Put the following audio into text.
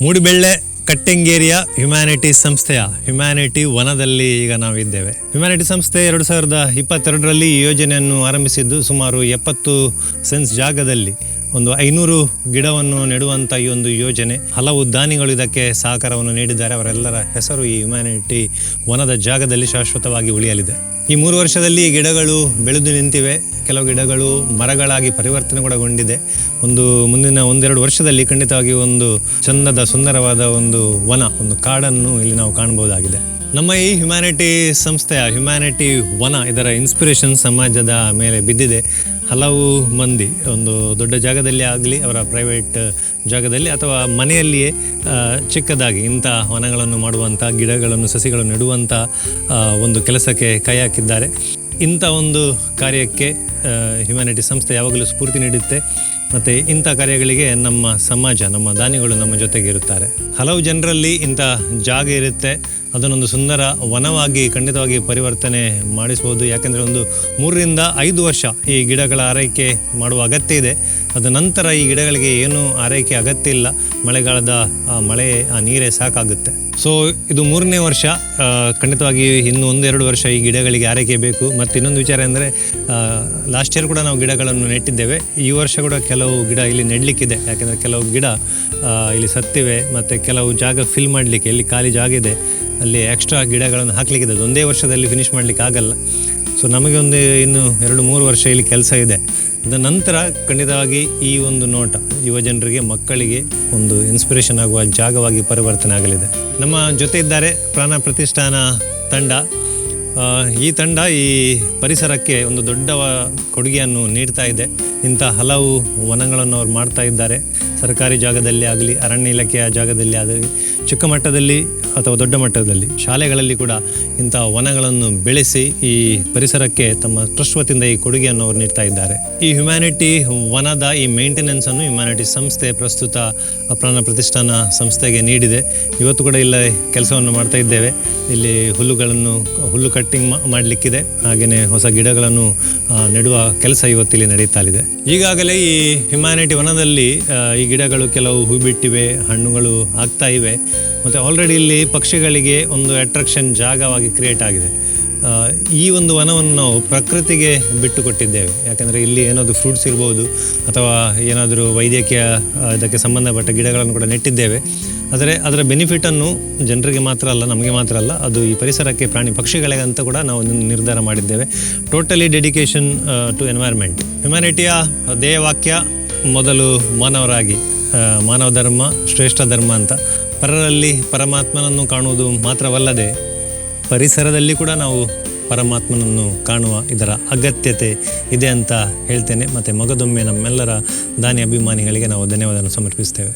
ಮೂಡಿಬೆಳ್ಳೆ ಕಟ್ಟೆಂಗೇರಿಯ humanity ಸಂಸ್ಥೆಯ humanity ವನದಲ್ಲಿ ಈಗ ನಾವಿದ್ದೇವೆ. ಹ್ಯುಮ್ಯಾನಿಟಿ ಸಂಸ್ಥೆ ಎರಡು ಸಾವಿರದ ಇಪ್ಪತ್ತೆರಡರಲ್ಲಿ ಈ ಯೋಜನೆಯನ್ನು ಆರಂಭಿಸಿದ್ದು ಸುಮಾರು ಎಪ್ಪತ್ತು ಸೆನ್ಸ್ ಜಾಗದಲ್ಲಿ. ಒಂದು ಐನೂರು ಗಿಡವನ್ನು ನೆಡುವಂಥ ಈ ಒಂದು ಯೋಜನೆ. ಹಲವು ದಾನಿಗಳು ಇದಕ್ಕೆ ಸಹಕಾರವನ್ನು ನೀಡಿದ್ದಾರೆ. ಅವರೆಲ್ಲರ ಹೆಸರು ಈ ಹ್ಯುಮ್ಯಾನಿಟಿ ವನದ ಜಾಗದಲ್ಲಿ ಶಾಶ್ವತವಾಗಿ ಉಳಿಯಲಿದೆ. ಈ ಮೂರು ವರ್ಷದಲ್ಲಿ ಗಿಡಗಳು ಬೆಳೆದು ನಿಂತಿವೆ. ಕೆಲವು ಗಿಡಗಳು ಮರಗಳಾಗಿ ಪರಿವರ್ತನೆ ಪರಿವರ್ತನೆಗೊಳಗೊಂಡಿದೆ. ಒಂದು ಮುಂದಿನ ಒಂದೆರಡು ವರ್ಷದಲ್ಲಿ ಖಂಡಿತವಾಗಿ ಒಂದು ಚಂದದ ಸುಂದರವಾದ ಒಂದು ವನ, ಒಂದು ಕಾಡನ್ನು ಇಲ್ಲಿ ನಾವು ಕಾಣಬಹುದಾಗಿದೆ. ನಮ್ಮ ಈ ಹ್ಯುಮ್ಯಾನಿಟಿ ಸಂಸ್ಥೆಯ ಹ್ಯುಮ್ಯಾನಿಟಿ ವನ ಇದರ ಇನ್ಸ್ಪಿರೇಷನ್ ಸಮಾಜದ ಮೇಲೆ ಬಿದ್ದಿದೆ. ಹಲವು ಮಂದಿ, ಒಂದು ದೊಡ್ಡ ಜಾಗದಲ್ಲಿ ಆಗಲಿ, ಅವರ ಪ್ರೈವೇಟ್ ಜಾಗದಲ್ಲಿ ಅಥವಾ ಮನೆಯಲ್ಲಿಯೇ ಚಿಕ್ಕದಾಗಿ ಇಂಥ ವನಗಳನ್ನು ಮಾಡುವಂಥ ಗಿಡಗಳನ್ನು, ಸಸಿಗಳನ್ನು ನೆಡುವಂಥ ಒಂದು ಕೆಲಸಕ್ಕೆ ಕೈ ಹಾಕಿದ್ದಾರೆ. ಇಂಥ ಒಂದು ಕಾರ್ಯಕ್ಕೆ ಹ್ಯುಮ್ಯಾನಿಟಿ ಸಂಸ್ಥೆ ಯಾವಾಗಲೂ ಸ್ಫೂರ್ತಿ ನೀಡುತ್ತೆ. ಮತ್ತು ಇಂಥ ಕಾರ್ಯಗಳಿಗೆ ನಮ್ಮ ಸಮಾಜ, ನಮ್ಮ ದಾನಿಗಳು ನಮ್ಮ ಜೊತೆಗೆ ಇರುತ್ತಾರೆ ಹಲವು ಜನರಲ್ಲಿ ಇಂಥ ಜಾಗ ಇರುತ್ತೆ. ಅದನ್ನೊಂದು ಸುಂದರ ವನವಾಗಿ, ಖಂಡಿತವಾಗಿ ಪರಿವರ್ತನೆ ಮಾಡಿಸ್ಬೋದು. ಯಾಕೆಂದರೆ ಒಂದು ಮೂರರಿಂದ ಐದು ವರ್ಷ ಈ ಗಿಡಗಳ ಆರೈಕೆ ಮಾಡುವ ಅಗತ್ಯ ಇದೆ. ಅದ ನಂತರ ಈ ಗಿಡಗಳಿಗೆ ಏನು ಆರೈಕೆ ಅಗತ್ಯ ಇಲ್ಲ. ಮಳೆಗಾಲದ ಮಳೆ, ಆ, ನೀರೇ ಸಾಕಾಗುತ್ತೆ. ಸೊ ಇದು ಮೂರನೇ ವರ್ಷ. ಖಂಡಿತವಾಗಿ ಇನ್ನೂ ಒಂದೆರಡು ವರ್ಷ ಈ ಗಿಡಗಳಿಗೆ ಆರೈಕೆ ಬೇಕು. ಮತ್ತು ಇನ್ನೊಂದು ವಿಚಾರ ಅಂದರೆ ಲಾಸ್ಟ್ ಇಯರ್ ಕೂಡ ನಾವು ಗಿಡಗಳನ್ನು ನೆಟ್ಟಿದ್ದೇವೆ. ಈ ವರ್ಷ ಕೂಡ ಕೆಲವು ಗಿಡ ಇಲ್ಲಿ ನೆಡಲಿಕ್ಕಿದೆ. ಯಾಕೆಂದರೆ ಕೆಲವು ಗಿಡ ಇಲ್ಲಿ ಸತ್ತಿವೆ. ಮತ್ತು ಕೆಲವು ಜಾಗ ಫಿಲ್ ಮಾಡಲಿಕ್ಕೆ, ಇಲ್ಲಿ ಖಾಲಿ ಜಾಗ ಇದೆ. ಅಲ್ಲಿ ಎಕ್ಸ್ಟ್ರಾ ಗಿಡಗಳನ್ನು ಹಾಕಲಿಕ್ಕಿದೆ. ಒಂದೇ ವರ್ಷದಲ್ಲಿ ಫಿನಿಶ್ ಮಾಡಲಿಕ್ಕೆ ಆಗಲ್ಲ. ಸೊ ನಮಗೆ ಒಂದು ಇನ್ನು ಎರಡು, ಮೂರು ವರ್ಷ ಇಲ್ಲಿ ಕೆಲಸ ಇದೆ. ಅದ ನಂತರ ಖಂಡಿತವಾಗಿ ಈ ಒಂದು ನೋಟ ಯುವ ಜನರಿಗೆ, ಮಕ್ಕಳಿಗೆ ಒಂದು ಇನ್ಸ್ಪಿರೇಷನ್ ಆಗುವ ಜಾಗವಾಗಿ ಪರಿವರ್ತನೆ ಆಗಲಿದೆ. ನಮ್ಮ ಜೊತೆ ಇದ್ದಾರೆ ಪ್ರಾಣ ಪ್ರತಿಷ್ಠಾನ ತಂಡ. ಈ ತಂಡ ಈ ಪರಿಸರಕ್ಕೆ ಒಂದು ದೊಡ್ಡ ಕೊಡುಗೆಯನ್ನು ನೀಡ್ತಾ ಇದೆ. ಇಂಥ ಹಲವು ವನಗಳನ್ನು ಅವ್ರು ಮಾಡ್ತಾ ಇದ್ದಾರೆ. ಸರ್ಕಾರಿ ಜಾಗದಲ್ಲಿ ಆಗಲಿ ಅರಣ್ಯ ಇಲಾಖೆಯ ಜಾಗದಲ್ಲಿ ಆಗಲಿ ಚಿಕ್ಕ ಮಟ್ಟದಲ್ಲಿ ಅಥವಾ ದೊಡ್ಡ ಮಟ್ಟದಲ್ಲಿ ಶಾಲೆಗಳಲ್ಲಿ ಕೂಡ ಇಂಥ ವನಗಳನ್ನು ಬೆಳೆಸಿ ಈ ಪರಿಸರಕ್ಕೆ ತಮ್ಮ ಟ್ರಸ್ಟ್ ವತಿಯಿಂದ ಈ ಕೊಡುಗೆಯನ್ನು ಅವರು ನೀಡ್ತಾ ಇದ್ದಾರೆ. ಈ ಹ್ಯುಮ್ಯಾನಿಟಿ ವನದ ಈ ಮೇಂಟೆನೆನ್ಸ್ ಅನ್ನು ಹ್ಯುಮ್ಯಾನಿಟಿ ಸಂಸ್ಥೆ ಪ್ರಸ್ತುತ ಪ್ರಾಣ ಪ್ರತಿಷ್ಠಾನ ಸಂಸ್ಥೆಗೆ ನೀಡಿದೆ. ಇವತ್ತು ಕೂಡ ಇಲ್ಲ ಕೆಲಸವನ್ನು ಮಾಡ್ತಾ ಇದ್ದೇವೆ. ಇಲ್ಲಿ ಹುಲ್ಲುಗಳನ್ನು ಹುಲ್ಲು ಕಟ್ಟಿಂಗ್ ಮಾಡಲಿಕ್ಕಿದೆ. ಹಾಗೆಯೇ ಹೊಸ ಗಿಡಗಳನ್ನು ನೆಡುವ ಕೆಲಸ ಇವತ್ತಿಲ್ಲಿ ನಡೀತಾ ಇದೆ. ಈಗಾಗಲೇ ಈ ಹ್ಯುಮ್ಯಾನಿಟಿ ವನದಲ್ಲಿ ಆ, ಈ ಗಿಡಗಳು ಕೆಲವು ಹೂ ಬಿಟ್ಟಿವೆ ಹಣ್ಣುಗಳು ಆಗ್ತಾ ಇವೆ. ಮತ್ತು ಆಲ್ರೆಡಿ ಇಲ್ಲಿ ಪಕ್ಷಿಗಳಿಗೆ ಒಂದು ಅಟ್ರಾಕ್ಷನ್ ಜಾಗವಾಗಿ ಕ್ರಿಯೇಟ್ ಆಗಿದೆ. ಈ ಒಂದು ವನವನ್ನು ನಾವು ಪ್ರಕೃತಿಗೆ ಬಿಟ್ಟು ಕೊಟ್ಟಿದ್ದೇವೆ ಯಾಕಂದರೆ ಇಲ್ಲಿ ಏನಾದರೂ ಫ್ರೂಟ್ಸ್ ಇರ್ಬೋದು, ಅಥವಾ ಏನಾದರೂ ವೈದ್ಯಕೀಯ ಇದಕ್ಕೆ ಸಂಬಂಧಪಟ್ಟ ಗಿಡಗಳನ್ನು ಕೂಡ ನೆಟ್ಟಿದ್ದೇವೆ. ಆದರೆ ಅದರ ಬೆನಿಫಿಟನ್ನು ಜನರಿಗೆ ಮಾತ್ರ ಅಲ್ಲ, ನಮಗೆ ಮಾತ್ರ ಅಲ್ಲ, ಅದು ಈ ಪರಿಸರಕ್ಕೆ ಪ್ರಾಣಿ ಪಕ್ಷಿಗಳಿಗೆ ಅಂತ ಕೂಡ ನಾವು ನಿರ್ಧಾರ ಮಾಡಿದ್ದೇವೆ. ಟೋಟಲಿ ಡೆಡಿಕೇಶನ್ ಟು ಎನ್ವೈರ್ಮೆಂಟ್ ಹ್ಯುಮ್ಯಾನಿಟಿಯ ಧ್ಯೇಯವಾಕ್ಯ ಮೊದಲು ಮಾನವರಾಗಿ ಮಾನವ ಧರ್ಮ, ಶ್ರೇಷ್ಠ ಧರ್ಮ ಅಂತ ಪರರಲ್ಲಿ ಪರಮಾತ್ಮನನ್ನು ಕಾಣುವುದು ಮಾತ್ರವಲ್ಲದೆ ಪರಿಸರದಲ್ಲಿ ಕೂಡ ನಾವು ಪರಮಾತ್ಮನನ್ನು ಕಾಣುವ ಇದರ ಅಗತ್ಯತೆ ಇದೆ ಅಂತ ಹೇಳ್ತೇನೆ ಮತ್ತು ಮಗದೊಮ್ಮೆ ನಮ್ಮೆಲ್ಲರ ದಾನಿ ಅಭಿಮಾನಿಗಳಿಗೆ ನಾವು ಧನ್ಯವಾದವನ್ನು ಸಮರ್ಪಿಸ್ತೇವೆ.